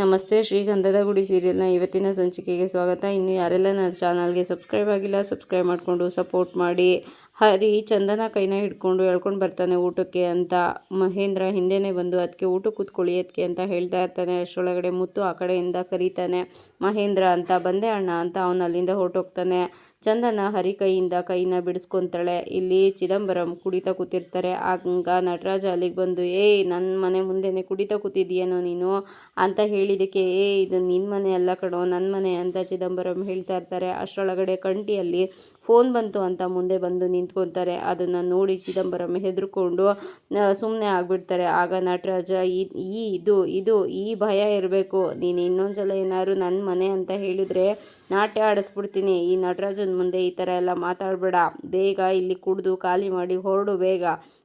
ನಮಸ್ತೆ ಶ್ರೀಗಂಧದ ಗುಡಿ ಸೀರಿಯಲ್ನ ಇವತ್ತಿನ ಸಂಚಿಕೆಗೆ ಸ್ವಾಗತ. ಇನ್ನು ಯಾರೆಲ್ಲ ನನ್ನ ಚಾನಲ್ಗೆ ಸಬ್ಸ್ಕ್ರೈಬ್ ಆಗಿಲ್ಲ, ಸಬ್ಸ್ಕ್ರೈಬ್ ಮಾಡಿಕೊಂಡು ಸಪೋರ್ಟ್ ಮಾಡಿ. ಹರಿ, ಚಂದನ ಕೈನ ಹಿಡ್ಕೊಂಡು ಎಳ್ಕೊಂಡು ಬರ್ತಾನೆ ಊಟಕ್ಕೆ ಅಂತ ಮಹೇಂದ್ರ ಹಿಂದೆನೇ ಬಂದು ಅದಕ್ಕೆ ಊಟ ಕೂತ್ಕೊಳ್ಳಿ ಅದಕ್ಕೆ ಅಂತ ಹೇಳ್ತಾ ಇರ್ತಾನೆ. ಅಷ್ಟರೊಳಗಡೆ ಮುತ್ತು ಆ ಕಡೆಯಿಂದ ಕರೀತಾನೆ. ಮಹೇಂದ್ರ ಅಂತ, ಬಂದೆ ಅಣ್ಣ ಅಂತ ಅವನು ಅಲ್ಲಿಂದ ಹೊರಟೋಗ್ತಾನೆ. ಚಂದನ ಹರಿ ಕೈಯಿಂದ ಕೈನ ಬಿಡಿಸ್ಕೊತಾಳೆ. ಇಲ್ಲಿ ಚಿದಂಬರಂ ಕುಡಿತಾ ಕೂತಿರ್ತಾರೆ. ಆಗ ನಟರಾಜ ಅಲ್ಲಿಗೆ ಬಂದು ಏಯ್ ನನ್ನ ಮನೆ ಮುಂದೆನೆ ಕುಡಿತಾ ಕೂತಿದ್ದೀಯನೋ ನೀನು? ಅಂತ ಹೇಳಿದ್ದಕ್ಕೆ, ಏ, ಇದು ನಿನ್ನ ಮನೆ ಅಲ್ಲ ಕಣೋ ನನ್ನ ಮನೆ ಅಂತ ಚಿದಂಬರಂ ಹೇಳ್ತಾ ಇರ್ತಾರೆ. ಅಷ್ಟರೊಳಗಡೆ ಕಂಟಿಯಲ್ಲಿ ಫೋನ್ ಬಂತು ಅಂತ ಮುಂದೆ ಬಂದು ನಿಂತ್ಕೊತಾರೆ. ಅದನ್ನು ನೋಡಿ ಚಿದಂಬರಂ ಹೆದರ್ಕೊಂಡು ಸುಮ್ಮನೆ ಆಗಿಬಿಡ್ತಾರೆ. ಆಗ ನಟರಾಜ, ಈ ಈ, ಇದು ಇದು, ಈ ಭಯ ಇರಬೇಕು. ನೀನು ಇನ್ನೊಂದ್ಸಲ ಏನಾದ್ರು ನನ್ನ ಮನೆ ಅಂತ ಹೇಳಿದರೆ ನಾಟ್ಯ ಆಡಿಸ್ಬಿಡ್ತೀನಿ. ಈ ನಟರಾಜನ ಮುಂದೆ ಈ ಥರ ಎಲ್ಲ ಮಾತಾಡಬೇಡ. ಬೇಗ ಇಲ್ಲಿ ಕುಡಿದು ಖಾಲಿ ಮಾಡಿ ಹೊರಡು ಬೇಗ.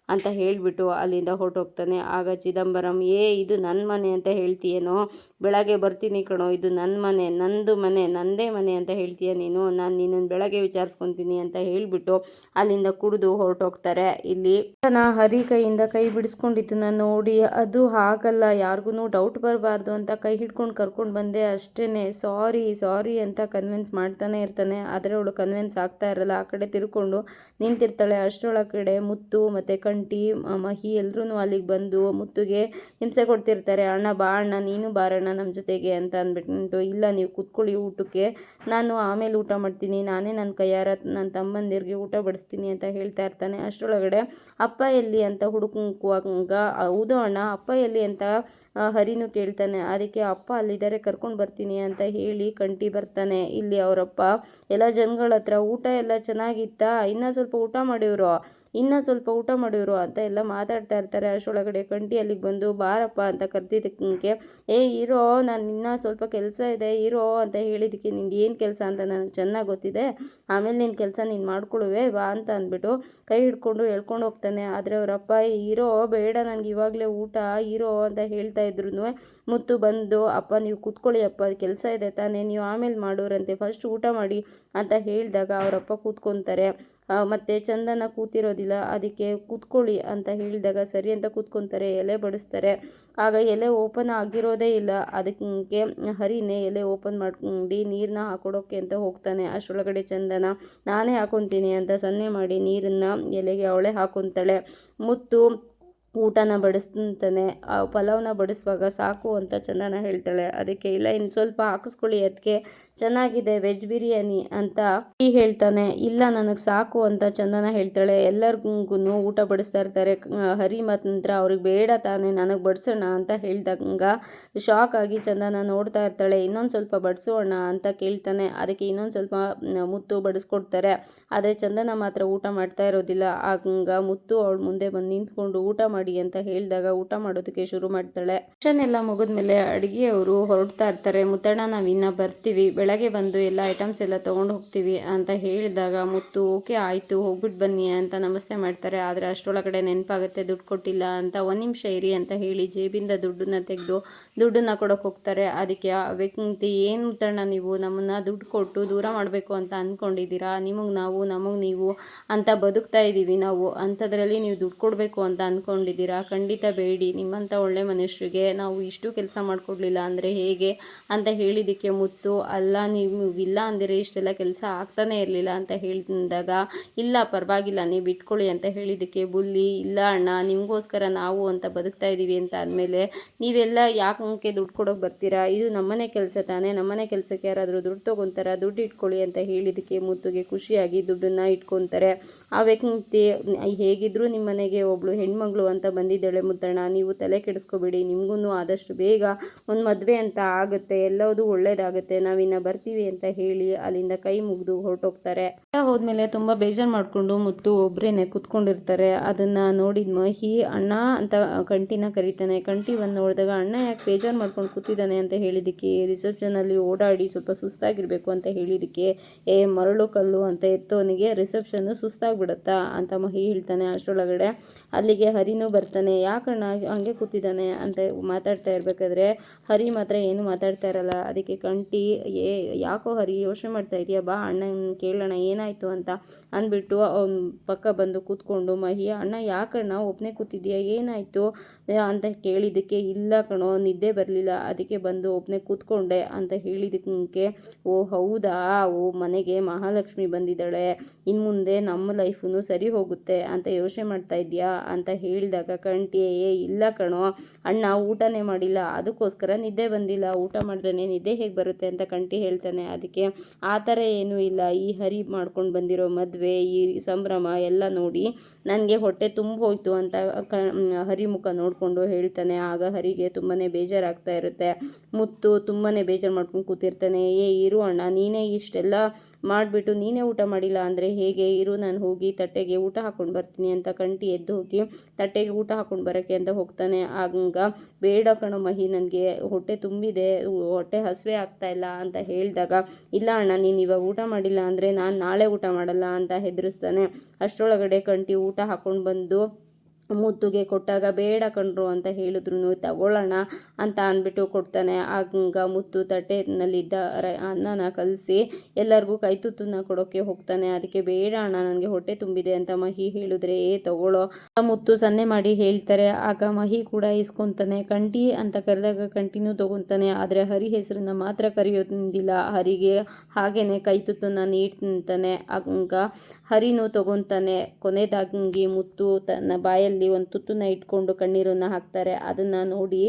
ಅಂತ ಹೇಳಿಬಿಟ್ಟು ಅಲ್ಲಿಂದ ಹೊರಟೋಗ್ತಾನೆ. ಆಗ ಚಿದಂಬರಂ, ಏ, ಇದು ನನ್ನ ಮನೆ ಅಂತ ಹೇಳ್ತೀಯೇನೋ? ಬೆಳಗ್ಗೆ ಬರ್ತೀನಿ ಕಣೋ, ಇದು ನನ್ನ ಮನೆ, ನಂದು ಮನೆ, ನಂದೇ ಮನೆ ಅಂತ ಹೇಳ್ತೀಯ ನೀನು? ನಾನು ನಿನ್ನನ್ನು ಬೆಳಗ್ಗೆ ವಿಚಾರಿಸ್ಕೊತೀನಿ ಅಂತ ಹೇಳಿಬಿಟ್ಟು ಅಲ್ಲಿಂದ ಕುಡಿದು ಹೊರಟೋಗ್ತಾರೆ. ಇಲ್ಲಿ ನಾ ಹರಿ ಕೈಯಿಂದ ಕೈ ಬಿಡಿಸ್ಕೊಂಡಿದ್ದನ್ನ ನೋಡಿ, ಅದು ಹಾಗಲ್ಲ ಯಾರಿಗೂ ಡೌಟ್ ಬರಬಾರ್ದು ಅಂತ ಕೈ ಹಿಡ್ಕೊಂಡು ಕರ್ಕೊಂಡು ಬಂದೆ. ಅಷ್ಟೇ ಸಾರಿ ಸಾರಿ ಅಂತ ಕನ್ವಿನ್ಸ್ ಮಾಡ್ತಾನೆ ಇರ್ತಾನೆ. ಆದರೆ ಅವಳು ಕನ್ವಿನ್ಸ್ ಆಗ್ತಾ ಇರಲ್ಲ. ಆ ಕಡೆ ತಿರ್ಕೊಂಡು ನಿಂತಿರ್ತಾಳೆ. ಅಷ್ಟರೊಳಗಡೆ ಮುತ್ತು ಮತ್ತು ಕಂಟಿ ಮಹಿ ಎಲ್ಲರೂ ಅಲ್ಲಿಗೆ ಬಂದು ಮುತ್ತುಗೆ ಹಿಂಸೆ ಕೊಡ್ತಿರ್ತಾರೆ. ಅಣ್ಣ ಬಾ ಅಣ್ಣ, ನೀನು ಬಾರಣ್ಣ ನಮ್ಮ ಜೊತೆಗೆ ಅಂತ ಅಂದ್ಬಿಟ್ಟು ಇಲ್ಲ, ನೀವು ಕೂತ್ಕೊಳ್ಳಿ ಊಟಕ್ಕೆ. ನಾನು ಆಮೇಲೆ ಊಟ ಮಾಡ್ತೀನಿ. ನಾನೇ ನನ್ನ ಕೈಯಾರ ನನ್ನ ತಮ್ಮಂದಿರಿಗೆ ಊಟ ಬಡಿಸ್ತೀನಿ ಅಂತ ಹೇಳ್ತಾ ಇರ್ತಾನೆ. ಅಷ್ಟರೊಳಗಡೆ ಅಪ್ಪ ಎಲ್ಲಿ ಅಂತ ಹುಡುಕುವಾಗ ಹೌದು ಅಣ್ಣ, ಅಪ್ಪ ಎಲ್ಲಿ ಅಂತ ಹರಿನೂ ಕೇಳ್ತಾನೆ. ಅದಕ್ಕೆ ಅಪ್ಪ ಅಲ್ಲಿದ್ದಾರೆ ಕರ್ಕೊಂಡು ಬರ್ತೀನಿ ಅಂತ ಹೇಳಿ ಕಂಟಿ ಬರ್ತಾನೆ. ಇಲ್ಲಿ ಅವರಪ್ಪ, ಎಲ್ಲ ಜನಗಳ ಹತ್ರ ಊಟ ಎಲ್ಲ ಚೆನ್ನಾಗಿತ್ತಾ? ಇನ್ನೂ ಸ್ವಲ್ಪ ಊಟ ಮಾಡಿದ್ರು ಇನ್ನೂ ಸ್ವಲ್ಪ ಊಟ ಮಾಡಿದ್ರು ಅಂತ ಎಲ್ಲ ಮಾತಾಡ್ತಾ ಇರ್ತಾರೆ. ಅಷ್ಟೊಳಗಡೆ ಕಂಟಿ ಅಲ್ಲಿಗೆ ಬಂದು, ಬಾರಪ್ಪ ಅಂತ ಕರೆದಿದ್ದಕ್ಕೆ, ಏ, ಇರೋ, ನಾನು ಇನ್ನೂ ಸ್ವಲ್ಪ ಕೆಲಸ ಇದೆ, ಇರೋ ಅಂತ ಹೇಳಿದ್ದಕ್ಕೆ, ನಿಂದು ಏನು ಕೆಲಸ ಅಂತ ನನಗೆ ಚೆನ್ನಾಗಿ ಗೊತ್ತಿದೆ. ಆಮೇಲೆ ನಿನ್ನ ಕೆಲಸ ನೀನು ಮಾಡ್ಕೊಳ್ಳುವೆ ಬಾ ಅಂತ ಅಂದ್ಬಿಟ್ಟು ಕೈ ಹಿಡ್ಕೊಂಡು ಎಳ್ಕೊಂಡು ಹೋಗ್ತಾನೆ. ಆದರೆ ಅವರಪ್ಪ ಇರೋ, ಬೇಡ ನನಗೆ ಇವಾಗಲೇ ಊಟ, ಇರೋ ಅಂತ ಹೇಳ್ತಾ ಇದ್ರು ಮುತ್ತು ಬಂದು, ಅಪ್ಪ, ನೀವು ಕೂತ್ಕೊಳ್ಳಿ, ಅಪ್ಪ ಕೆಲಸ ಇದೆ ತಾನೇ, ನೀವು ಆಮೇಲೆ ಮಾಡೋರಂತೆ, ಫಸ್ಟ್ ಊಟ ಮಾಡಿ ಅಂತ ಹೇಳಿದಾಗ ಅವರಪ್ಪ ಕೂತ್ಕೊತಾರೆ. ಮತ್ತು ಚಂದನ ಕೂತಿರೋದಿಲ್ಲ, ಅದಕ್ಕೆ ಕೂತ್ಕೊಳ್ಳಿ ಅಂತ ಹೇಳಿದಾಗ ಸರಿ ಅಂತ ಕೂತ್ಕೊತಾರೆ, ಎಲೆ ಬಡಿಸ್ತಾರೆ. ಆಗ ಎಲೆ ಓಪನ್ ಆಗಿರೋದೇ ಇಲ್ಲ. ಅದಕ್ಕೆ ಹರಿನೇ ಎಲೆ ಓಪನ್ ಮಾಡಿ ನೀರನ್ನ ಹಾಕೊಡೋಕ್ಕೆ ಅಂತ ಹೋಗ್ತಾನೆ ಅಷ್ಟರೊಳಗಡೆ ಚಂದನ. ನಾನೇ ಹಾಕೊತೀನಿ ಅಂತ ಸನ್ನೆ ಮಾಡಿ ನೀರನ್ನು ಎಲೆಗೆ ಅವಳೆ ಹಾಕೊತಾಳೆ. ಮುತ್ತು ಊಟನ ಬಡಿಸ್ತಾನೆ ಆ ಪಲಾವ್ನ ಬಡಿಸುವಾಗ ಸಾಕು ಅಂತ ಚಂದನ ಹೇಳ್ತಾಳೆ. ಅದಕ್ಕೆ, ಇಲ್ಲ, ಇನ್ನು ಸ್ವಲ್ಪ ಹಾಕಿಸ್ಕೊಳ್ಳಿ ಅದಕ್ಕೆ ಚೆನ್ನಾಗಿದೆ ವೆಜ್ ಬಿರಿಯಾನಿ ಅಂತ ಹೇಳ್ತಾನೆ. ಇಲ್ಲ, ನನಗೆ ಸಾಕು ಅಂತ ಚಂದನ ಹೇಳ್ತಾಳೆ. ಎಲ್ಲರಿಗೂ ಊಟ ಬಡಿಸ್ತಾ ಇರ್ತಾರೆ. ಹರಿ ನಂತರ ಅವ್ರಿಗೆ ಬೇಡ ತಾನೆ, ನನಗೆ ಬಡಿಸೋಣ ಅಂತ ಹೇಳ್ದಂಗ ಶಾಕ್ ಆಗಿ ಚಂದನ ನೋಡ್ತಾ ಇರ್ತಾಳೆ. ಇನ್ನೊಂದು ಸ್ವಲ್ಪ ಬಡಿಸೋಣ ಅಂತ ಕೇಳ್ತಾನೆ. ಅದಕ್ಕೆ ಇನ್ನೊಂದು ಸ್ವಲ್ಪ ಮುತ್ತು ಬಡಿಸ್ಕೊಡ್ತಾರೆ. ಆದರೆ ಚಂದನ ಮಾತ್ರ ಊಟ ಮಾಡ್ತಾ ಇರೋದಿಲ್ಲ. ಆಗ ಮುತ್ತು ಅವಳು ಮುಂದೆ ಬಂದು ನಿಂತ್ಕೊಂಡು ಊಟ ಮಾಡಿ ಮಾಡಿ ಅಂತ ಹೇಳಿದಾಗ ಊಟ ಮಾಡೋದಕ್ಕೆ ಶುರು ಮಾಡ್ತಾಳೆ. ಫಂಕ್ಷನ್ ಎಲ್ಲ ಮುಗಿದ್ಮೇಲೆ ಅವರು ಹೊರಡ್ತಾ ಇರ್ತಾರೆ. ಮುತ್ತಣ್ಣ ನಾವು ಇನ್ನ ಬರ್ತೀವಿ. ಬೆಳಗ್ಗೆ ಬಂದು ಎಲ್ಲ ಐಟಮ್ಸ್ ಎಲ್ಲ ತೊಗೊಂಡು ಹೋಗ್ತೀವಿ ಅಂತ ಹೇಳಿದಾಗ ಮುತ್ತು, ಓಕೆ, ಆಯಿತು ಹೋಗ್ಬಿಟ್ಟು ಬನ್ನಿ ಅಂತ ನಮಸ್ತೆ ಮಾಡ್ತಾರೆ. ಆದರೆ ಅಷ್ಟರೊಳಗಡೆ ನೆನಪಾಗುತ್ತೆ, ದುಡ್ಡು ಕೊಟ್ಟಿಲ್ಲ ಅಂತ. ಒಂದು ನಿಮಿಷ ಇರಿ ಅಂತ ಹೇಳಿ ಜೇಬಿಂದ ದುಡ್ಡನ್ನ ತೆಗೆದು ದುಡ್ಡನ್ನ ಕೊಡೋಕೆ ಹೋಗ್ತಾರೆ. ಅದಕ್ಕೆ ವ್ಯಕ್ತಿ ಏನು ಮುತ್ತಣ್ಣ ನೀವು? ನಮ್ಮನ್ನ ದುಡ್ಡು ಕೊಟ್ಟು ದೂರ ಮಾಡಬೇಕು ಅಂತ ಅಂದ್ಕೊಂಡಿದ್ದೀರಾ ನಿಮಗೆ ನಾವು, ನಮಗೆ ನೀವು ಅಂತ ಬದುಕ್ತಾ ಇದ್ದೀವಿ ನಾವು. ಅಂಥದ್ರಲ್ಲಿ ನೀವು ದುಡ್ಡು ಕೊಡಬೇಕು ಅಂತ ಅಂದ್ಕೊಂಡಿದ್ದೀವಿ ಇದ್ದೀರಾ ಖಂಡಿತ ಬೇಡಿ. ನಿಮ್ಮಂಥ ಒಳ್ಳೆ ಮನುಷ್ಯರಿಗೆ ನಾವು ಇಷ್ಟು ಕೆಲಸ ಮಾಡಿಕೊಡ್ಲಿಲ್ಲ ಅಂದರೆ ಹೇಗೆ ಅಂತ ಹೇಳಿದ್ದಕ್ಕೆ ಮುತ್ತು. ಅಲ್ಲ ನೀವು ಇಲ್ಲ ಅಂದರೆ ಇಷ್ಟೆಲ್ಲ ಕೆಲಸ ಆಗ್ತಾನೆ ಇರಲಿಲ್ಲ ಅಂತ ಹೇಳಿದಾಗ, ಇಲ್ಲ, ಪರವಾಗಿಲ್ಲ, ನೀವು ಇಟ್ಕೊಳ್ಳಿ ಅಂತ ಹೇಳಿದ್ದಕ್ಕೆ ಬುಲ್ಲಿ, ಇಲ್ಲ ಅಣ್ಣ, ನಿಮಗೋಸ್ಕರ ನಾವು ಅಂತ ಬದುಕ್ತಾ ಇದ್ದೀವಿ ಅಂತ ಅಂದಮೇಲೆ ನೀವೆಲ್ಲ ಯಾಕೆ ದುಡ್ಡು ಕೊಡೋಕೆ ಬರ್ತೀರಾ? ಇದು ನಮ್ಮನೆ ಕೆಲಸ ತಾನೇ. ನಮ್ಮನೆ ಕೆಲಸಕ್ಕೆ ಯಾರಾದರೂ ದುಡ್ಡು ತೊಗೊತಾರ, ದುಡ್ಡು ಇಟ್ಕೊಳ್ಳಿ ಅಂತ ಹೇಳಿದ್ದಕ್ಕೆ ಮುತ್ತುಗೆ ಖುಷಿಯಾಗಿ ದುಡ್ಡನ್ನು ಇಟ್ಕೊತಾರೆ. ಆ ವ್ಯಕ್ತಿ ಹೇಗಿದ್ದರೂ ನಿಮ್ಮನೆಗೆ ಒಬ್ಳು ಹೆಣ್ಮಗಳು ಅಂತ ಅಂತ ಬಂದಿದ್ದಾಳೆ ಮುದ್ದಣ್ಣ. ನೀವು ತಲೆ ಕೆಡಿಸ್ಕೋಬೇಡಿ ನಿಮಗೂ ಆದಷ್ಟು ಬೇಗ ಒಂದು ಮದುವೆ ಅಂತ ಆಗುತ್ತೆ, ಎಲ್ಲದೂ ಒಳ್ಳೇದಾಗುತ್ತೆ, ನಾವಿನ್ನ ಬರ್ತೀವಿ ಅಂತ ಹೇಳಿ ಅಲ್ಲಿಂದ ಕೈ ಮುಗಿದು ಹೊರಟೋಗ್ತಾರೆ. ಹೋದ್ಮೇಲೆ ತುಂಬ ಬೇಜಾರು ಮಾಡಿಕೊಂಡು ಮುತ್ತು ಒಬ್ಬರೇನೆ ಕುತ್ಕೊಂಡಿರ್ತಾರೆ. ಅದನ್ನು ನೋಡಿದ ಮಹಿ, ಅಣ್ಣ ಅಂತ ಕಂಟಿನ ಕರೀತಾನೆ. ಕಂಟಿ ಬಂದು ನೋಡಿದಾಗ, ಅಣ್ಣ, ಯಾಕೆ ಬೇಜಾರು ಮಾಡ್ಕೊಂಡು ಕೂತಿದ್ದಾನೆ? ಅಂತ ಹೇಳಿದ್ದಕ್ಕೆ ರಿಸೆಪ್ಷನಲ್ಲಿ ಓಡಾಡಿ ಸ್ವಲ್ಪ ಸುಸ್ತಾಗಿರಬೇಕು ಅಂತ ಹೇಳಿದ್ದಕ್ಕೆ ಏ, ಮರಳು ಕಲ್ಲು ಅಂತ ಎತ್ತೋನಿಗೆ ರಿಸೆಪ್ಷನ್ನು ಸುಸ್ತಾಗ್ಬಿಡುತ್ತಾ? ಅಂತ ಮಹಿ ಹೇಳ್ತಾನೆ ಅಷ್ಟರೊಳಗಡೆ. ಅಲ್ಲಿಗೆ ಹರಿನು ಇನ್ನೂ ಬರ್ತಾನೆ ಯಾಕಣ್ಣ ಹಂಗೆ ಕೂತಿದ್ದಾನೆ ಅಂತ ಮಾತಾಡ್ತಾ ಇರಬೇಕಾದ್ರೆ ಹರಿ ಮಾತ್ರ ಏನು ಮಾತಾಡ್ತಾ ಇರಲ್ಲ. ಅದಕ್ಕೆ ಕಂಟಿ, ಏ, ಯಾಕೋ ಹರಿ ಯೋಚನೆ ಮಾಡ್ತಾ ಇದೆಯಾ? ಬಾ ಅಣ್ಣನ ಕೇಳೋಣ, ಏನಾಯಿತು ಅಂತ ಅಂದ್ಬಿಟ್ಟು ಅವ್ನ ಪಕ್ಕ ಬಂದು ಕೂತ್ಕೊಂಡು, ಮಹಿ, ಅಣ್ಣ ಯಾಕಣ್ಣ ಒಬ್ಬನೇ ಕೂತಿದ್ಯಾ ಏನಾಯಿತು ಅಂತ ಕೇಳಿದ್ದಕ್ಕೆ, ಇಲ್ಲ ಕಣೋ, ನಿದ್ದೆ ಬರಲಿಲ್ಲ. ಅದಕ್ಕೆ ಬಂದು ಒಬ್ಬನೇ ಕೂತ್ಕೊಂಡೆ ಅಂತ ಹೇಳಿದಕ್ಕೆ ಓ, ಹೌದಾ? ಓ, ಮನೆಗೆ ಮಹಾಲಕ್ಷ್ಮಿ ಬಂದಿದ್ದಾಳೆ. ಇನ್ನು ಮುಂದೆ ನಮ್ಮ ಲೈಫು ಸರಿ ಹೋಗುತ್ತೆ ಅಂತ ಯೋಚನೆ ಮಾಡ್ತಾ ಇದೆಯಾ? ಅಂತ ಹೇಳಿದಾಗ ಕಂಟಿ, ಏ ಇಲ್ಲ ಕಣೋ, ಅಣ್ಣ ಊಟನೇ ಮಾಡಿಲ್ಲ, ಅದಕ್ಕೋಸ್ಕರ ನಿದ್ದೆ ಬಂದಿಲ್ಲ, ಊಟ ಮಾಡಿದ್ರೆ ನಿದ್ದೆ ಹೇಗೆ ಬರುತ್ತೆ ಅಂತ ಕಂಟಿ ಹೇಳ್ತಾನೆ. ಅದಕ್ಕೆ ಆ ಥರ ಏನೂ ಇಲ್ಲ, ಈ ಹರಿ ಮಾಡ್ಕೊಂಡು ಬಂದಿರೋ ಮದುವೆ, ಈ ಸಂಭ್ರಮ ಎಲ್ಲ ನೋಡಿ ನನಗೆ ಹೊಟ್ಟೆ ತುಂಬ ಹೋಯ್ತು ಅಂತ ಕ ಹರಿಮುಖ ನೋಡಿಕೊಂಡು ಹೇಳ್ತಾನೆ. ಆಗ ಹರಿಗೆ ತುಂಬಾ ಬೇಜಾರಾಗ್ತಾ ಇರುತ್ತೆ. ಮುತ್ತು ತುಂಬಾ ಬೇಜಾರು ಮಾಡ್ಕೊಂಡು ಕೂತಿರ್ತಾನೆ. ಏ, ಇರು ಅಣ್ಣ, ನೀನೇ ಇಷ್ಟೆಲ್ಲ ಮಾಡಿಬಿಟ್ಟು ನೀನೇ ಊಟ ಮಾಡಿಲ್ಲ ಅಂದರೆ ಹೇಗೆ? ಇರು, ನಾನು ಹೋಗಿ ತಟ್ಟೆಗೆ ಊಟ ಹಾಕ್ಕೊಂಡು ಬರ್ತೀನಿ ಅಂತ ಕಂಟಿ ಎದ್ದು ಹೋಗಿ ತಟ್ಟೆಗೆ ಊಟ ಹಾಕ್ಕೊಂಡು ಬರೋಕ್ಕೆ ಅಂತ ಹೋಗ್ತಾನೆ. ಆಗ ಬೇಡ ಕಣೋ ಮಹಿ ನನಗೆ ಹೊಟ್ಟೆ ತುಂಬಿದೆ, ಹೊಟ್ಟೆ ಹಸಿವೆ ಆಗ್ತಾ ಇಲ್ಲ ಅಂತ ಹೇಳಿದಾಗ, ಇಲ್ಲ ಅಣ್ಣ, ನೀನು ಇವಾಗ ಊಟ ಮಾಡಿಲ್ಲ ಅಂದರೆ ನಾನು ನಾಳೆ ಊಟ ಮಾಡಲ್ಲ ಅಂತ ಹೆದರಿಸ್ತಾನೆ. ಅಷ್ಟರೊಳಗಡೆ ಕಂಟಿ ಊಟ ಹಾಕ್ಕೊಂಡು ಬಂದು ಮುತ್ತುಗೆ ಕೊಟ್ಟಾಗ ಬೇಡ ಕಣ್ರು ಅಂತ ಹೇಳಿದ್ರು ತಗೊಳ್ಳೋಣ ಅಂತ ಅಂದ್ಬಿಟ್ಟು ಕೊಡ್ತಾನೆ. ಆಗ ಮುತ್ತು ತಟ್ಟೆನಲ್ಲಿದ್ದ ರ ಅನ್ನನ ಕಲಸಿ ಎಲ್ಲರಿಗೂ ಕೈ ತುತ್ತನ್ನ ಕೊಡೋಕ್ಕೆ ಹೋಗ್ತಾನೆ. ಅದಕ್ಕೆ ಬೇಡ ಅಣ್ಣ, ನನಗೆ ಹೊಟ್ಟೆ ತುಂಬಿದೆ ಅಂತ ಮಹಿ ಹೇಳಿದ್ರೆ, ಏ, ತಗೊಳ್ಳೋ ಮುತ್ತು ಸನ್ನೆ ಮಾಡಿ ಹೇಳ್ತಾರೆ. ಆಗ ಮಹಿ ಕೂಡ ಇಸ್ಕೊತಾನೆ. ಕಂಟಿ ಅಂತ ಕರೆದಾಗ ಕಂಟಿನ್ಯೂ ತಗೊತಾನೆ. ಆದರೆ ಹರಿ ಹೆಸರನ್ನ ಮಾತ್ರ ಕರೆಯೋದಿಲ್ಲ. ಹರಿಗೆ ಹಾಗೇನೆ ಕೈ ತುತ್ತನ್ನ ನೀಡ್ತಾನೆ. ಆಗ ಹರಿನೂ ತಗೊತಾನೆ. ಕೊನೆದಾಗಿ ಮುತ್ತು ತನ್ನ ಬಾಯಲ್ಲಿ ಅಲ್ಲಿ ಒಂದು ತುತ್ತನ್ನ ಇಟ್ಕೊಂಡು ಕಣ್ಣೀರನ್ನು ಹಾಕ್ತಾರೆ. ಅದನ್ನು ನೋಡಿ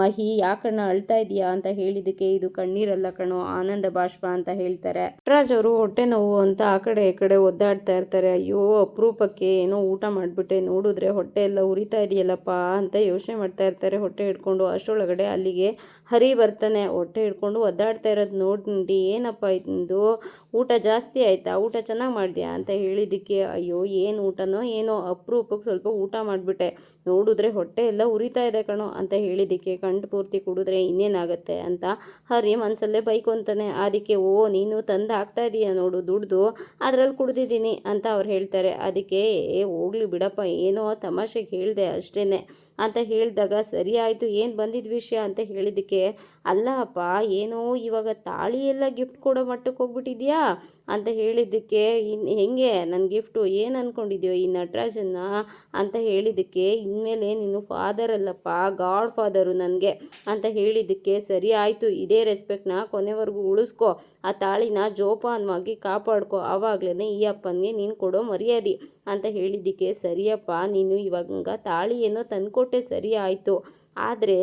ಮಹಿ ಯಾಕಣ್ಣ ಅಳ್ತಾ ಇದೆಯಾ? ಅಂತ ಹೇಳಿದಕ್ಕೆ ಇದು ಕಣ್ಣೀರಲ್ಲ ಕಣೋ, ಆನಂದ ಬಾಷ್ಪ ಅಂತ ಹೇಳ್ತಾರೆ. ರಾಜ್ ಅವರು ಹೊಟ್ಟೆ ನೋವು ಅಂತ ಆ ಕಡೆ ಈ ಕಡೆ ಒದ್ದಾಡ್ತಾ ಇರ್ತಾರೆ. ಅಯ್ಯೋ, ಅಪರೂಪಕ್ಕೆ ಏನೋ ಊಟ ಮಾಡಿಬಿಟ್ಟೆ, ನೋಡಿದ್ರೆ ಹೊಟ್ಟೆ ಎಲ್ಲ ಉರಿತಾ ಇದೆಯಲ್ಲಪ್ಪ ಅಂತ ಯೋಚನೆ ಮಾಡ್ತಾ ಇರ್ತಾರೆ. ಹೊಟ್ಟೆ ಹಿಡ್ಕೊಂಡು ಅಷ್ಟರೊಳಗಡೆ ಅಲ್ಲಿಗೆ ಹರಿ ಬರ್ತಾನೆ. ಹೊಟ್ಟೆ ಹಿಡ್ಕೊಂಡು ಒದ್ದಾಡ್ತಾ ಇರೋದು ನೋಡಿ ಏನಪ್ಪ ಇದು? ಊಟ ಜಾಸ್ತಿ ಆಯ್ತಾ? ಊಟ ಚೆನ್ನಾಗಿ ಮಾಡಿದ್ಯಾ? ಅಂತ ಹೇಳಿದ್ದಕ್ಕೆ, ಅಯ್ಯೋ, ಏನು ಊಟನೋ ಏನೋ, ಅಪರೂಪಕ್ಕೆ ಸ್ವಲ್ಪ ಊಟ ಮಾಡಿಬಿಟ್ಟೆ. ನೋಡಿದ್ರೆ ಹೊಟ್ಟೆ ಎಲ್ಲ ಉರಿತಾ ಇದೆ ಕಣೋ ಅಂತ ಹೇಳಿದ್ದಕ್ಕೆ ಕಂಡು ಪೂರ್ತಿ ಕುಡಿದ್ರೆ ಇನ್ನೇನಾಗುತ್ತೆ ಅಂತ ಹರಿ ಮನಸಲ್ಲೇ ಬೈಕೊಂತಾನೆ. ಅದಕ್ಕೆ ಓ, ನೀನು ತಂದು ಹಾಕ್ತಾ ಇದೀಯ ನೋಡು ದುಡ್ದು, ಅದರಲ್ಲಿ ಕುಡ್ದಿದ್ದೀನಿ ಅಂತ ಅವ್ರು ಹೇಳ್ತಾರೆ. ಅದಕ್ಕೆ ಹೋಗ್ಲಿ ಬಿಡಪ್ಪ, ಏನೋ ತಮಾಷೆಗೆ ಹೇಳಿದೆ ಅಷ್ಟೇ ಅಂತ ಹೇಳಿದಾಗ, ಸರಿ ಆಯಿತು, ಏನು ಬಂದಿದ್ದ ವಿಷಯ? ಅಂತ ಹೇಳಿದ್ದಕ್ಕೆ, ಅಲ್ಲ ಅಪ್ಪ, ಏನೋ ಇವಾಗ ತಾಳಿ ಎಲ್ಲ ಗಿಫ್ಟ್ ಕೊಡೋ ಮಟ್ಟಕ್ಕೆ ಹೋಗ್ಬಿಟ್ಟಿದ್ಯಾ? ಅಂತ ಹೇಳಿದ್ದಕ್ಕೆ ಇನ್ನು ಹೆಂಗೆ? ನನ್ನ ಗಿಫ್ಟು ಏನು ಅಂದ್ಕೊಂಡಿದ್ಯೋ ಈ ನಟರಾಜನ್ನ? ಅಂತ ಹೇಳಿದ್ದಕ್ಕೆ, ಇನ್ಮೇಲೆ ನೀನು ಫಾದರ್ ಅಲ್ಲಪ್ಪ ಗಾಡ್ ಫಾದರು ನನಗೆ. ಅಂತ ಹೇಳಿದ್ದಕ್ಕೆ, ಸರಿ ಆಯಿತು, ಇದೇ ರೆಸ್ಪೆಕ್ಟ್ನ ಕೊನೆವರೆಗೂ ಉಳಿಸ್ಕೊ. ಆ ತಾಳಿನ ಜೋಪಾನವಾಗಿ ಕಾಪಾಡ್ಕೊ. ಆವಾಗಲೇ ಈ ಅಪ್ಪನಿಗೆ ನೀನು ಕೊಡೋ ಮರ್ಯಾದೆ. ಅಂತ ಹೇಳಿದ್ದಕ್ಕೆ ಸರಿಯಪ್ಪ ನೀನು ಇವಾಗ ತಾಳಿ ಏನೋ ತಂದುಕೊಟ್ಟೆ ಸರಿ ಆಯಿತು. ಆದರೆ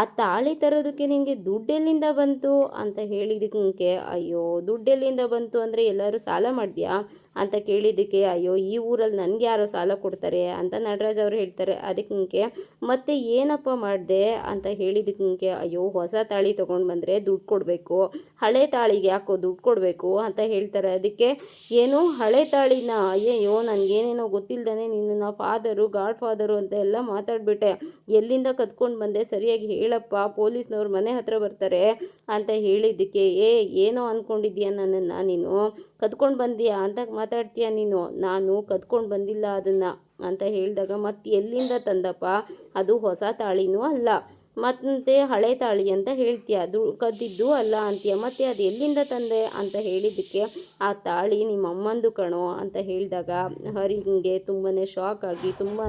ಆ ತಾಳಿ ತರೋದಕ್ಕೆ ನಿನಗೆ ದುಡ್ಡೆಲ್ಲಿಂದ ಬಂತು ಅಂತ ಹೇಳಿದಕ್ಕೆ ಅಯ್ಯೋ, ದುಡ್ಡೆಲ್ಲಿಂದ ಬಂತು ಅಂದರೆ ಎಲ್ಲರೂ ಸಾಲ ಮಾಡಿದ್ಯಾ ಅಂತ ಕೇಳಿದ್ದಕ್ಕೆ ಅಯ್ಯೋ, ಈ ಊರಲ್ಲಿ ನನಗೆ ಯಾರೋ ಸಾಲ ಕೊಡ್ತಾರೆ ಅಂತ ನಟರಾಜ್ ಅವರು ಹೇಳ್ತಾರೆ. ಅದಕ್ಕೆ ಮತ್ತೆ ಏನಪ್ಪ ಮಾಡಿದೆ ಅಂತ ಹೇಳಿದಕ್ಕೆ ಅಯ್ಯೋ, ಹೊಸ ತಾಳಿ ತೊಗೊಂಡು ಬಂದರೆ ದುಡ್ಡು ಕೊಡಬೇಕು, ಹಳೆ ತಾಳಿಗೆ ಯಾಕೋ ದುಡ್ಡು ಕೊಡಬೇಕು ಅಂತ ಹೇಳ್ತಾರೆ. ಅದಕ್ಕೆ, ಏನು, ಹಳೆ ತಾಳಿನ, ಅಯ್ಯಯ್ಯೋ, ನನಗೇನೇನೋ ಗೊತ್ತಿಲ್ಲದೇ ನಿನ್ನ ಫಾದರು ಗಾಡ್ ಫಾದರು ಅಂತ ಎಲ್ಲ ಮಾತಾಡ್ಬಿಟ್ಟೆ. ಎಲ್ಲಿಂದ ಕತ್ಕೊಂಡು ಬಂದೆ, ಸರಿಯಾಗಿ ಹೇಳಪ್ಪ, ಪೊಲೀಸ್ನವ್ರು ಮನೆ ಹತ್ರ ಬರ್ತಾರೆ ಅಂತ ಹೇಳಿದ್ದಕ್ಕೆ, ಏ, ಏನೋ ಅಂದ್ಕೊಂಡಿದ್ಯಾ ನನ್ನನ್ನು ನೀನು? ಕದ್ಕೊಂಡು ಬಂದೀಯಾ ಅಂತ ಮಾತಾಡ್ತೀಯಾ ನೀನು? ನಾನು ಕದ್ಕೊಂಡು ಬಂದಿಲ್ಲ ಅದನ್ನು ಅಂತ ಹೇಳಿದಾಗ, ಮತ್ತೆ ಎಲ್ಲಿಂದ ತಂದಪ್ಪ? ಅದು ಹೊಸ ತಾಳಿನೂ ಅಲ್ಲ. ಮತ್ತೆ ಹಳೆ ತಾಳಿ ಅಂತ ಹೇಳ್ತೀಯ. ಅದು ಕದ್ದಿದ್ದು ಅಲ್ಲ ಅಂತೀಯ. ಮತ್ತೆ ಅದು ಎಲ್ಲಿಂದ ತಂದೆ ಅಂತ ಹೇಳಿದ್ದಕ್ಕೆ ಆ ತಾಳಿ ನಿಮ್ಮ ಅಮ್ಮಂದು ಕಣೋ ಅಂತ ಹೇಳಿದಾಗ ಹರಿಗೆ ತುಂಬಾ ಶಾಕ್ ಆಗಿ ತುಂಬಾ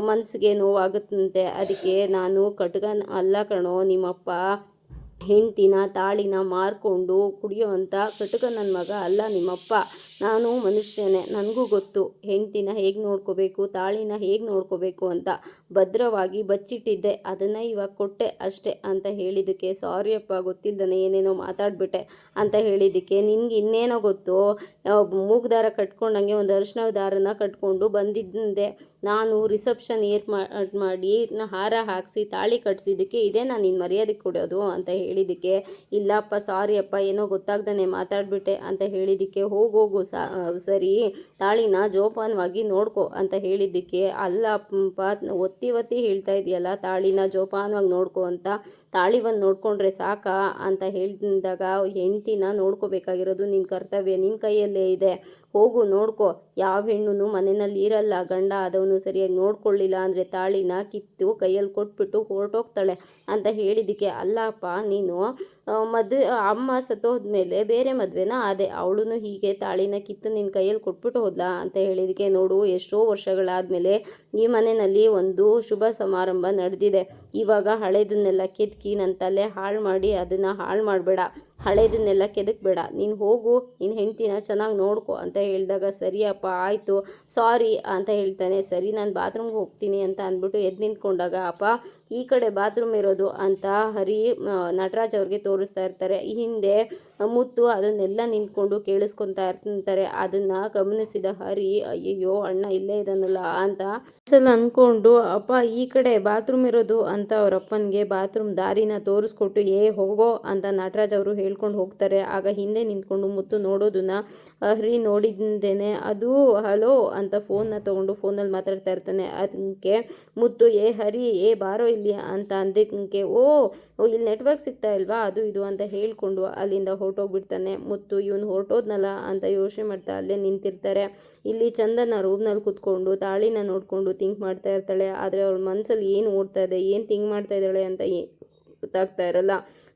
ಮನಸ್ಸಿಗೆ ನೋವಾಗುತ್ತಂತೆ. ಅದಕ್ಕೆ ನಾನು ಕಟ್ಗನ್ ಅಲ್ಲ ಕಣೋ, ನಿಮ್ಮಪ್ಪ ಹೆಂಡ್ತಿನ ತಾಳಿನ ಮಾರ್ಕೊಂಡು ಕುಡಿಯೋ ಅಂಥ ಕಟುಕ ನನ್ನ ಮಗ ಅಲ್ಲ ನಿಮ್ಮಪ್ಪ. ನಾನು ಮನುಷ್ಯನೇ, ನನಗೂ ಗೊತ್ತು. ಹೆಂಡ್ತಿನ ಹೇಗೆ ನೋಡ್ಕೋಬೇಕು, ತಾಳಿನ ಹೇಗೆ ನೋಡ್ಕೋಬೇಕು ಅಂತ ಭದ್ರವಾಗಿ ಬಚ್ಚಿಟ್ಟಿದ್ದೆ. ಅದನ್ನು ಇವಾಗ ಕೊಟ್ಟೆ ಅಷ್ಟೇ ಅಂತ ಹೇಳಿದ್ದಕ್ಕೆ ಸಾರಿ ಅಪ್ಪ ಗೊತ್ತಿಲ್ಲದೇ ಏನೇನೋ ಮಾತಾಡ್ಬಿಟ್ಟೆ ಅಂತ ಹೇಳಿದ್ದಕ್ಕೆ ನಿನ್ಗೆ ಇನ್ನೇನೋ ಗೊತ್ತು? ಮೂಗ್ದಾರ ಕಟ್ಕೊಂಡಂಗೆ ಒಂದು ಅರಿಶಿನ ದಾರನ ಕಟ್ಕೊಂಡು ಬಂದಿದ್ದೆ. ನಾನು ರಿಸೆಪ್ಷನ್ ಏರ್ ಮಾಡಿ ಹಾರ ಹಾಕಿಸಿ, ತಾಳಿ ಕಟ್ಸಿದ್ದಕ್ಕೆ ಇದೇ ನಾನು ನಿನ್ನ ಮರ್ಯಾದೆ ಕೊಡೋದು ಅಂತ ಹೇಳಿದ್ದಕ್ಕೆ, ಇಲ್ಲಪ್ಪ ಸಾರಿ ಅಪ್ಪ ಏನೋ ಗೊತ್ತಾಗ್ದಾನೆ ಮಾತಾಡ್ಬಿಟ್ಟೆ ಅಂತ ಹೇಳಿದ್ದಕ್ಕೆ ಹೋಗೋಗು ಸರಿ, ತಾಳಿನ ಜೋಪಾನವಾಗಿ ನೋಡ್ಕೊ ಅಂತ ಹೇಳಿದ್ದಕ್ಕೆ ಅಲ್ಲಪ್ಪ, ಒತ್ತಿ ಒತ್ತಿ ಹೇಳ್ತಾ ಇದೆಯಲ್ಲ, ತಾಳಿನ ಜೋಪಾನವಾಗಿ ನೋಡ್ಕೊ ಅಂತ ತಾಳಿ ಬಂದು ನೋಡ್ಕೊಂಡ್ರೆ ಸಾಕಾ ಅಂತ ಹೇಳಿದಾಗ, ಹೆಂಡ್ತಿನ ನೋಡ್ಕೋಬೇಕಾಗಿರೋದು ನಿನ್ನ ಕರ್ತವ್ಯ ನಿನ್ನ ಕೈಯಲ್ಲೇ ಇದೆ. ಹೋಗು, ನೋಡ್ಕೋ. ಯಾವ ಹೆಣ್ಣು ಮನೆಯಲ್ಲಿ ಇರಲ್ಲ. ಗಂಡ ಆದವನು ಸರಿಯಾಗಿ ನೋಡ್ಕೊಳ್ಳಿಲ್ಲ ಅಂದರೆ ತಾಳಿನ ಕಿತ್ತು ಕೈಯಲ್ಲಿ ಕೊಟ್ಬಿಟ್ಟು ಹೊರಟೋಗ್ತಾಳೆ ಅಂತ ಹೇಳಿದ್ದಕ್ಕೆ, ಅಲ್ಲಪ್ಪ, ನೀನು ಮದುವೆ ಅಮ್ಮ ಸತ್ತೋದ್ಮೇಲೆ ಬೇರೆ ಮದುವೆನ? ಅದೇ ಅವಳು ಹೀಗೆ ತಾಳಿನ ಕಿತ್ತು ನಿನ್ನ ಕೈಯಲ್ಲಿ ಕೊಟ್ಬಿಟ್ಟು ಹೋದ್ಲಾ? ಅಂತ ಹೇಳಿದಕ್ಕೆ ನೋಡು, ಎಷ್ಟೋ ವರ್ಷಗಳಾದಮೇಲೆ ಈ ಮನೆಯಲ್ಲಿ ಒಂದು ಶುಭ ಸಮಾರಂಭ ನಡೆದಿದೆ. ಇವಾಗ ಹಳೇದನ್ನೆಲ್ಲ ನನ್ನ ತಲೆ ಹಾಳು ಮಾಡಿ ಅದನ್ನು ಹಾಳು ಮಾಡಬೇಡ ಹಳೇದನ್ನೆಲ್ಲ ಕೆದಕ್ಬೇಡ. ನೀನು ಹೋಗು ನಿನ್ನ ಹೆಂಡ್ತಿನ ಚೆನ್ನಾಗಿ ನೋಡ್ಕೊ ಅಂತ ಹೇಳಿದಾಗ, ಸರಿಯಪ್ಪ, ಆಯಿತು, ಸಾರಿ ಅಂತ ಹೇಳ್ತಾನೆ. ಸರಿ, ನಾನು ಬಾತ್ರೂಮ್ಗೆ ಹೋಗ್ತೀನಿ ಅಂತ ಅಂದ್ಬಿಟ್ಟು ಎದ್ದು ನಿಂತ್ಕೊಂಡಾಗ, ಅಪ್ಪ, ಈ ಕಡೆ ಬಾತ್ರೂಮ್ ಇರೋದು ಅಂತ ಹರಿ ನಟರಾಜ್ ಅವ್ರಿಗೆ ತೋರಿಸ್ತಾ ಇರ್ತಾರೆ. ಹಿಂದೆ ಮುತ್ತು ಅದನ್ನೆಲ್ಲ ನಿಂತ್ಕೊಂಡು ಕೇಳಿಸ್ಕೊತಾ ಇರ್ತಾರೆ. ಅದನ್ನು ಗಮನಿಸಿದ ಹರಿ, ಅಯ್ಯಯ್ಯೋ, ಅಣ್ಣ ಇಲ್ಲೇ ಇದ್ದಾನಲ್ಲ ಅಂತ ಸಲ ಅಂದ್ಕೊಂಡು ಅಪ್ಪ, ಈ ಕಡೆ ಬಾತ್ರೂಮ್ ಇರೋದು ಅಂತ ಅವರಪ್ಪನಿಗೆ ಬಾತ್ರೂಮ್ ದಾರಿನ ತೋರಿಸ್ಕೊಟ್ಟು, ಏ, ಹೋಗೋ ಅಂತ ನಟರಾಜ್ ಅವರು ಹೇಳ್ಕೊಂಡು ಹೋಗ್ತಾರೆ. ಆಗ ಹಿಂದೆ ನಿಂತ್ಕೊಂಡು ಮುತ್ತು ನೋಡೋದನ್ನ ಹರಿ ನೋಡಿದ್ದೇನೆ. ಅದು ಹಲೋ ಅಂತ ಫೋನ್ನ ತೊಗೊಂಡು ಫೋನಲ್ಲಿ ಮಾತಾಡ್ತಾ ಇರ್ತಾನೆ. ಅದಕ್ಕೆ ಮುತ್ತು, ಏ, ಹರಿ, ಏ, ಬಾರೋ ಇಲ್ಲಿ ಅಂತ ಅಂದಕ್ಕೆ ಓ ಇಲ್ಲಿ ನೆಟ್ವರ್ಕ್ ಸಿಗ್ತಾ ಇಲ್ವಾ? ಅದು ಇದು ಅಂತ ಹೇಳ್ಕೊಂಡು ಅಲ್ಲಿಂದ ಹೊರಟೋಗ್ಬಿಡ್ತಾನೆ. ಮುತ್ತು, ಇವನು ಹೊರಟೋದ್ನಲ್ಲ ಅಂತ ಯೋಚನೆ ಮಾಡ್ತಾ ಅಲ್ಲೇ ನಿಂತಿರ್ತಾರೆ. ಇಲ್ಲಿ ಚಂದನ ರೂಮ್ನಲ್ಲಿ ಕುತ್ಕೊಂಡು, ತಾಳಿನ ನೋಡಿಕೊಂಡು ಥಿಂಕ್ ಮಾಡ್ತಾ ಇರ್ತಾಳೆ. ಆದರೆ ಅವಳ ಮನಸ್ಸಲ್ಲಿ ಏನು ಓಡ್ತಾ ಇದೆ, ಏನು ಥಿಂಕ್ ಮಾಡ್ತಾ ಇದ್ದಾಳೆ ಅಂತ ಗೊತ್ತಾಗ್ತಾ ಇರಲ್ಲ.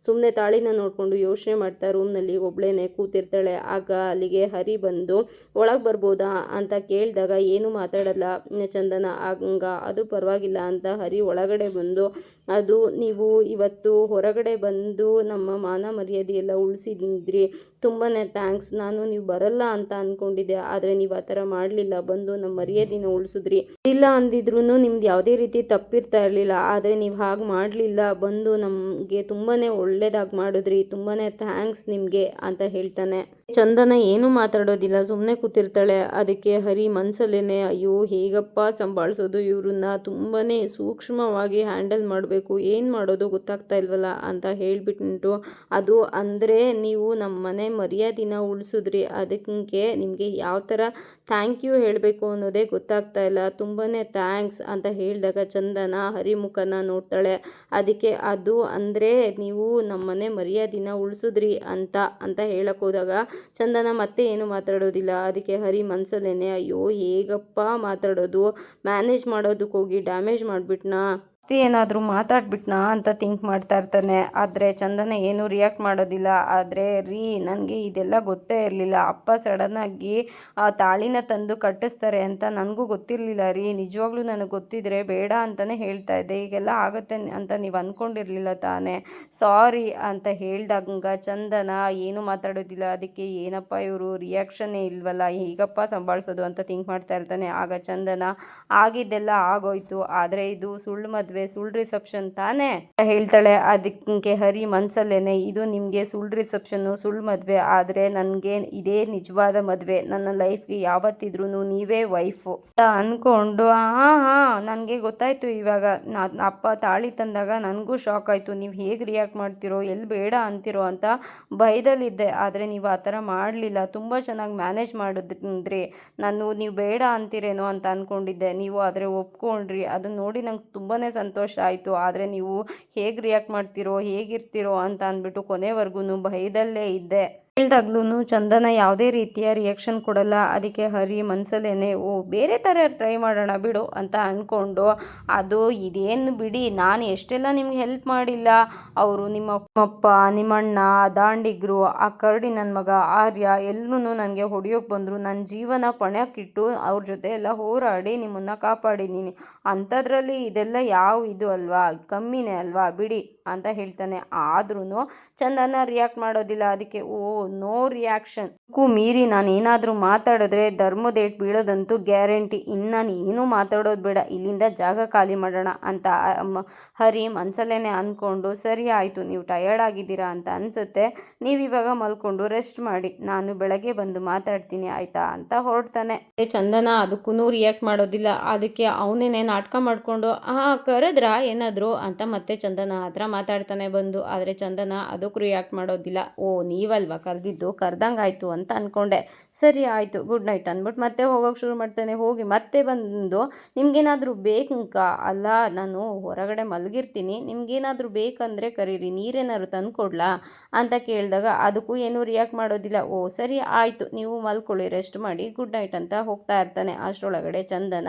ಸುಮ್ಮನೆ ತಾಳಿನ ನೋಡಿಕೊಂಡು ಯೋಚನೆ ಮಾಡ್ತಾ ರೂಮ್ನಲ್ಲಿ ಒಬ್ಳೇನೆ ಕೂತಿರ್ತಾಳೆ. ಆಗ ಅಲ್ಲಿಗೆ ಹರಿ ಬಂದು, ಒಳಗೆ ಬರ್ಬೋದಾ? ಅಂತ ಕೇಳಿದಾಗ, ಏನು ಮಾತಾಡಲ್ಲ ಚಂದನ, ಹಂಗ ಅದು ಪರವಾಗಿಲ್ಲ ಅಂತ ಹರಿ ಒಳಗಡೆ ಬಂದು, ಅದು ನೀವು ಇವತ್ತು ಹೊರಗಡೆ ಬಂದು ನಮ್ಮ ಮಾನ ಮರ್ಯಾದೆ ಎಲ್ಲ ಉಳಿಸಿದ್ರಿ. ತುಂಬಾ ಥ್ಯಾಂಕ್ಸ್. ನಾನು ನೀವು ಬರಲ್ಲ ಅಂತ ಅಂದ್ಕೊಂಡಿದ್ದೆ ಆದರೆ ನೀವು ಆ ಥರ ಮಾಡಲಿಲ್ಲ. ಬಂದು ನಮ್ಮ ಮರ್ಯಾದೆನ ಉಳಿಸಿದ್ರಿ. ಇಲ್ಲ ಅಂದಿದ್ರು ನಿಮ್ದು ಯಾವುದೇ ರೀತಿ ತಪ್ಪಿರ್ತಾ ಇರಲಿಲ್ಲ. ಆದರೆ ನೀವು ಹಾಗೆ ಮಾಡಲಿಲ್ಲ. ಬಂದು ನಮಗೆ ತುಂಬಾ ಒಳ್ಳೇದಾಗಿ ಮಾಡಿದ್ರಿ ತುಂಬಾ ಥ್ಯಾಂಕ್ಸ್ ನಿಮಗೆ ಅಂತ ಹೇಳ್ತಾನೆ. ಚಂದನ ಏನೂ ಮಾತಾಡೋದಿಲ್ಲ ಸುಮ್ಮನೆ ಕೂತಿರ್ತಾಳೆ. ಅದಕ್ಕೆ ಹರಿ ಮನಸ್ಸಲ್ಲೇನೆ ಅಯ್ಯೋ, ಹೇಗಪ್ಪ ಸಂಭಾಳಿಸೋದು ಇವ್ರನ್ನ? ತುಂಬಾ ಸೂಕ್ಷ್ಮವಾಗಿ ಹ್ಯಾಂಡಲ್ ಮಾಡಬೇಕು. ಏನು ಮಾಡೋದು ಗೊತ್ತಾಗ್ತಾ ಇಲ್ವಲ್ಲ? ಅಂತ ಹೇಳಿಬಿಟ್ಟು ಅದು ಅಂದರೆ ನೀವು ನಮ್ಮ ಮನೆ ಮರ್ಯಾದಿನ ಉಳಿಸಿದ್ರಿ. ಅದಕ್ಕೆ ನಿಮಗೆ ಯಾವ ಥರ ಥ್ಯಾಂಕ್ ಯು ಹೇಳಬೇಕು ಅನ್ನೋದೇ ಗೊತ್ತಾಗ್ತಾ ಇಲ್ಲ. ತುಂಬಾ ಥ್ಯಾಂಕ್ಸ್ ಅಂತ ಹೇಳಿದಾಗ ಚಂದನ ಹರಿ ಮುಖನ ನೋಡ್ತಾಳೆ. ಅದಕ್ಕೆ ಅದು ಅಂದರೆ ನೀವು ನಮ್ಮ ಮನೆ ಮರ್ಯಾದಿನ ಉಳಿಸಿದ್ರಿ ಅಂತ ಅಂತ ಹೇಳಕ್ಕೆ ಹೋದಾಗ ಚಂದನ ಮತ್ತೆ ಏನು ಮಾತಾಡೋದಿಲ್ಲ. ಅದಕ್ಕೆ ಹರಿ ಮನ್ಸಲ್ಲೇನೆ ಅಯ್ಯೋ ಹೇಗಪ್ಪ ಮಾತಾಡೋದು? ಮ್ಯಾನೇಜ್ ಮಾಡೋದಕ್ಕೋಗಿ ಡ್ಯಾಮೇಜ್ ಮಾಡಿಬಿಟ್ನಾ? ಜಾಸ್ತಿ ಏನಾದರೂ ಮಾತಾಡ್ಬಿಟ್ನಾ ಅಂತ ಥಿಂಕ್ ಮಾಡ್ತಾ ಇರ್ತಾನೆ. ಆದರೆ ಚಂದನ ಏನು ರಿಯಾಕ್ಟ್ ಮಾಡೋದಿಲ್ಲ. ಆದರೆ, ರೀ, ನನಗೆ ಇದೆಲ್ಲ ಗೊತ್ತೇ ಇರಲಿಲ್ಲ. ಅಪ್ಪ ಸಡನ್ನಾಗಿ ಆ ತಾಳಿನ ತಂದು ಕಟ್ಟಿಸ್ತಾರೆ ಅಂತ ನನಗೂ ಗೊತ್ತಿರಲಿಲ್ಲ ರೀ. ನಿಜವಾಗ್ಲೂ ನನಗೆ ಗೊತ್ತಿದ್ರೆ ಬೇಡ ಅಂತಲೇ ಹೇಳ್ತಾ ಇದ್ದೆ. ಈಗೆಲ್ಲ ಆಗುತ್ತೆ ಅಂತ ನೀವು ಅಂದ್ಕೊಂಡಿರಲಿಲ್ಲ ತಾನೇ. ಸಾರಿ ಅಂತ ಹೇಳ್ದಾಗ ಚಂದನ ಏನು ಮಾತಾಡೋದಿಲ್ಲ. ಅದಕ್ಕೆ ಏನಪ್ಪ ಇವರು ರಿಯಾಕ್ಷನ್ನೇ ಇಲ್ವಲ್ಲ. ಹೀಗಪ್ಪ ಸಂಭಾಳಿಸೋದು ಅಂತ ಥಿಂಕ್ ಮಾಡ್ತಾ ಇರ್ತಾನೆ. ಆಗ ಚಂದನ, ಆಗಿದ್ದೆಲ್ಲ ಆಗೋಯ್ತು. ಆದರೆ ಇದು ಸುಳ್ಳು ಮದುವೆ ಮದುವೆ ಸುಳ್ ರಿಸೆಪ್ಷನ್ ತಾನೇ? ಹೇಳ್ತಾಳೆ, ಅದಕ್ಕೆ ಹರಿ ಮನ್ಸಲ್ಲೇನೆ, ಇದು ನಿಮಗೆ ಸುಳ್ ರಿಸೆಪ್ಷನ್ನು ಸುಳ್ ಮದ್ವೆ, ಆದ್ರೆ ನನಗೆ ಇದೇ ನಿಜವಾದ ಮದುವೆ. ನನ್ನ ಲೈಫ್ಗೆ ಯಾವತ್ತಿದ್ರೂ ನೀವೇ ವೈಫು ಅಂತ ಹಾಂ ಹಾಂ ನನಗೆ ಗೊತ್ತಾಯ್ತು ಇವಾಗ. ಅಪ್ಪ ತಾಳಿ ತಂದಾಗ ನನಗೂ ಶಾಕ್ ಆಯಿತು. ನೀವು ಹೇಗೆ ರಿಯಾಕ್ಟ್ ಮಾಡ್ತಿರೋ ಎಲ್ಲಿ ಬೇಡ ಅಂತಿರೋ ಅಂತ ಭಯದಲ್ಲಿದ್ದೆ. ಆದ್ರೆ ನೀವು ಆ ಥರ ಮಾಡಲಿಲ್ಲ. ತುಂಬಾ ಚೆನ್ನಾಗಿ ಮ್ಯಾನೇಜ್ ಮಾಡಿದ್ರಿ. ನಾನು ನೀವು ಬೇಡ ಅಂತೀರೇನೋ ಅಂತ ಅಂದ್ಕೊಂಡಿದ್ದೆ ನೀವು ಆದರೆ ಒಪ್ಕೊಂಡ್ರಿ. ಅದನ್ನ ನೋಡಿ ನಂಗೆ ತುಂಬಾ ಸಂತೋಷ ಆಯಿತು. ಆದರೆ ನೀವು ಹೇಗೆ ರಿಯಾಕ್ಟ್ ಮಾಡ್ತೀರೋ ಹೇಗಿರ್ತೀರೋ ಅಂತ ಅಂದ್ಬಿಟ್ಟು ಕೊನೆವರೆಗೂ ಭಯದಲ್ಲೇ ಇದ್ದೆ. ಹೇಳ್ದಾಗ್ಲೂ ಚಂದನ ಯಾವುದೇ ರೀತಿಯ ರಿಯಾಕ್ಷನ್ ಕೊಡಲ್ಲ. ಅದಕ್ಕೆ ಹರಿ ಮನಸ್ಸಲ್ಲೇನೆ ಓ, ಬೇರೆ ಥರ ಟ್ರೈ ಮಾಡೋಣ ಬಿಡು ಅಂತ ಅಂದ್ಕೊಂಡು ಅದು ಇದೇನು ಬಿಡಿ, ನಾನು ಎಷ್ಟೆಲ್ಲ ನಿಮ್ಗೆ ಹೆಲ್ಪ್ ಮಾಡಿಲ್ಲ. ಅವರು ನಿಮ್ಮಪ್ಪ ನಿಮ್ಮಣ್ಣ, ದಾಂಡಿಗರು, ಆ ಕರಡಿ ನನ್ನ ಮಗ, ಆರ್ಯ ಎಲ್ಲರೂ ನನಗೆ ಹೊಡಿಯೋಕೆ ಬಂದರು. ನನ್ನ ಜೀವನ ಪಣಕ್ಕಿಟ್ಟು ಅವ್ರ ಜೊತೆ ಎಲ್ಲ ಹೋರಾಡಿ ನಿಮ್ಮನ್ನು ಕಾಪಾಡಿದ್ದೀನಿ. ಅಂಥದ್ರಲ್ಲಿ ಇದೆಲ್ಲ ಯಾವ ಇದು ಅಲ್ವಾ? ಕಮ್ಮಿನೇ ಅಲ್ವಾ? ಬಿಡಿ. ಅಂತ ಹೇಳ್ತಾನೆ. ಆದ್ರೂ ಚಂದನ ರಿಯಾಕ್ಟ್ ಮಾಡೋದಿಲ್ಲ. ಅದಕ್ಕೆ, ಓ ನೋ ರಿಯಾಕ್ಷನ್ ಕು ಮೀರಿ ನಾನು ಏನಾದರೂ ಮಾತಾಡಿದ್ರೆ ಧರ್ಮದೇಟ್ ಬೀಳೋದಂತೂ ಗ್ಯಾರಂಟಿ. ಇನ್ನು ನಾನು ಏನೂ ಮಾತಾಡೋದು ಬೇಡ. ಇಲ್ಲಿಂದ ಜಾಗ ಖಾಲಿ ಮಾಡೋಣ ಅಂತ ಹರಿ ಮನಸಲ್ಲೇ ಅಂದ್ಕೊಂಡು ಸರಿ ಆಯಿತು, ನೀವು ಟಯರ್ಡ್ ಆಗಿದ್ದೀರಾ ಅಂತ ಅನಿಸುತ್ತೆ. ನೀವು ಇವಾಗ ಮಲ್ಕೊಂಡು ರೆಸ್ಟ್ ಮಾಡಿ. ನಾನು ಬೆಳಗ್ಗೆ ಬಂದು ಮಾತಾಡ್ತೀನಿ, ಆಯಿತಾ ಅಂತ ಹೊರಡ್ತಾನೆ. ಚಂದನ ಅದಕ್ಕೂ ರಿಯಾಕ್ಟ್ ಮಾಡೋದಿಲ್ಲ. ಅದಕ್ಕೆ ಅವನೇನೆ ನಾಟಕ ಮಾಡಿಕೊಂಡು ಹಾಂ ಕರೆದ್ರಾ ಏನಾದರೂ? ಅಂತ ಮತ್ತೆ ಚಂದನ ಹತ್ರ ಮಾತಾಡ್ತಾನೆ ಬಂದು, ಆದರೆ ಚಂದನ ಅದಕ್ಕೂ ರಿಯಾಕ್ಟ್ ಮಾಡೋದಿಲ್ಲ. ಓ, ನೀವಲ್ವಾ? ಕರೆದಿದ್ದು ಕರ್ದಂಗಾಯ್ತು ಅಂತ ಅಂದ್ಕೊಂಡೆ ಸರಿ, ಆಯಿತು. ಗುಡ್ ನೈಟ್ ಅಂದ್ಬಿಟ್ಟು ಮತ್ತೆ ಹೋಗೋಕೆ ಶುರು ಮಾಡ್ತಾನೆ. ಹೋಗಿ ಮತ್ತೆ ಬಂದು, ನಿಮಗೇನಾದರೂ ಬೇಕಾ ಅಲ್ಲ, ನಾನು ಹೊರಗಡೆ ಮಲಗಿರ್ತೀನಿ. ನಿಮ್ಗೇನಾದರೂ ಬೇಕಂದರೆ ಕರೀರಿ. ನೀರೇನಾದ್ರು ತಂದು ಕೊಡ್ಲಾ ಅಂತ ಕೇಳಿದಾಗ ಅದಕ್ಕೂ ಏನೂ ರಿಯಾಕ್ಟ್ ಮಾಡೋದಿಲ್ಲ. ಓ, ಸರಿ, ಆಯಿತು. ನೀವು ಮಲ್ಕೊಳ್ಳಿ ರೆಸ್ಟ್ ಮಾಡಿ. ಗುಡ್ ನೈಟ್ ಅಂತ ಹೋಗ್ತಾ ಇರ್ತಾನೆ ಅಷ್ಟರೊಳಗಡೆ ಚಂದನ.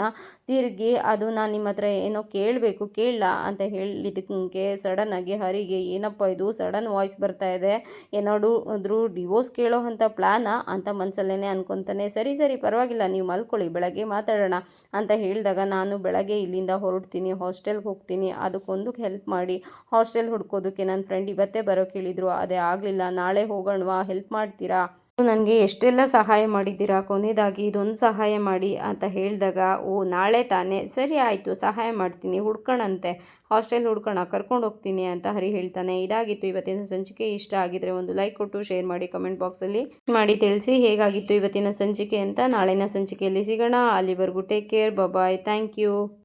ತಿರುಗಿ, ಅದು ನಾನು ನಿಮ್ಮ ಹತ್ರ ಏನೋ ಕೇಳಬೇಕು ಕೇಳಲ್ಲ ಅಂತ ಹೇಳಿದಕ್ಕೆ ಸಡನ್ನಾಗಿ ಹರಿಗೆ, ಏನಪ್ಪ ಇದು? ಸಡನ್ ವಾಯ್ಸ್ ಬರ್ತಾ ಇದೆ. ಏನಾದ್ರು ಡಿವೋರ್ಸ್ ಕೇಳೋ ಅಂಥ ಪ್ಲ್ಯಾನಾ ಅಂತ ಮನಸಲ್ಲೇ ಅನ್ಕೊತಾನೆ. ಸರಿ ಸರಿ, ಪರವಾಗಿಲ್ಲ, ನೀವು ಮಲ್ಕೊಳ್ಳಿ, ಬೆಳಗ್ಗೆ ಮಾತಾಡೋಣ ಅಂತ ಹೇಳಿದಾಗ ನಾನು ಬೆಳಗ್ಗೆ ಇಲ್ಲಿಂದ ಹೊರಡ್ತೀನಿ ಹಾಸ್ಟೆಲ್ಗೆ ಹೋಗ್ತೀನಿ. ಅದಕ್ಕೊಂದು ಹೆಲ್ಪ್ ಮಾಡಿ ಹಾಸ್ಟೆಲ್ ಹುಡ್ಕೋದಕ್ಕೆ ನನ್ನ ಫ್ರೆಂಡ್ ಇವತ್ತೇ ಬರೋಕೆ ಹೇಳಿದರು. ಅದೇ ಆಗಲಿಲ್ಲ, ನಾಳೆ ಹೋಗೋಣವಾ ಹೆಲ್ಪ್ ಮಾಡ್ತೀರಾ? ನನಗೆ ಎಷ್ಟೆಲ್ಲ ಸಹಾಯ ಮಾಡಿದ್ದೀರಾ? ಕೊನೆಯದಾಗಿ ಇದೊಂದು ಸಹಾಯ ಮಾಡಿ ಅಂತ ಹೇಳಿದಾಗ, ಓ, ನಾಳೆ ತಾನೇ. ಸರಿ ಆಯಿತು, ಸಹಾಯ ಮಾಡ್ತೀನಿ, ಹುಡ್ಕೋಣಂತೆ. ಹಾಸ್ಟೆಲ್ ಹುಡ್ಕೋಣ, ಕರ್ಕೊಂಡು ಹೋಗ್ತೀನಿ ಅಂತ ಹರಿ ಹೇಳ್ತಾನೆ. ಇದಾಗಿತ್ತು ಇವತ್ತಿನ ಸಂಚಿಕೆ. ಇಷ್ಟ ಆಗಿದ್ರೆ ಒಂದು ಲೈಕ್ ಕೊಟ್ಟು, ಶೇರ್ ಮಾಡಿ, ಕಮೆಂಟ್ ಬಾಕ್ಸಲ್ಲಿ ಮಾಡಿ ತಿಳಿಸಿ. ಹೇಗಾಗಿತ್ತು ಇವತ್ತಿನ ಸಂಚಿಕೆ ಅಂತ ನಾಳಿನ ಸಂಚಿಕೆಯಲ್ಲಿ ಸಿಗೋಣ. ಅಲ್ಲಿವರೆಗೂ take care, bye thank you.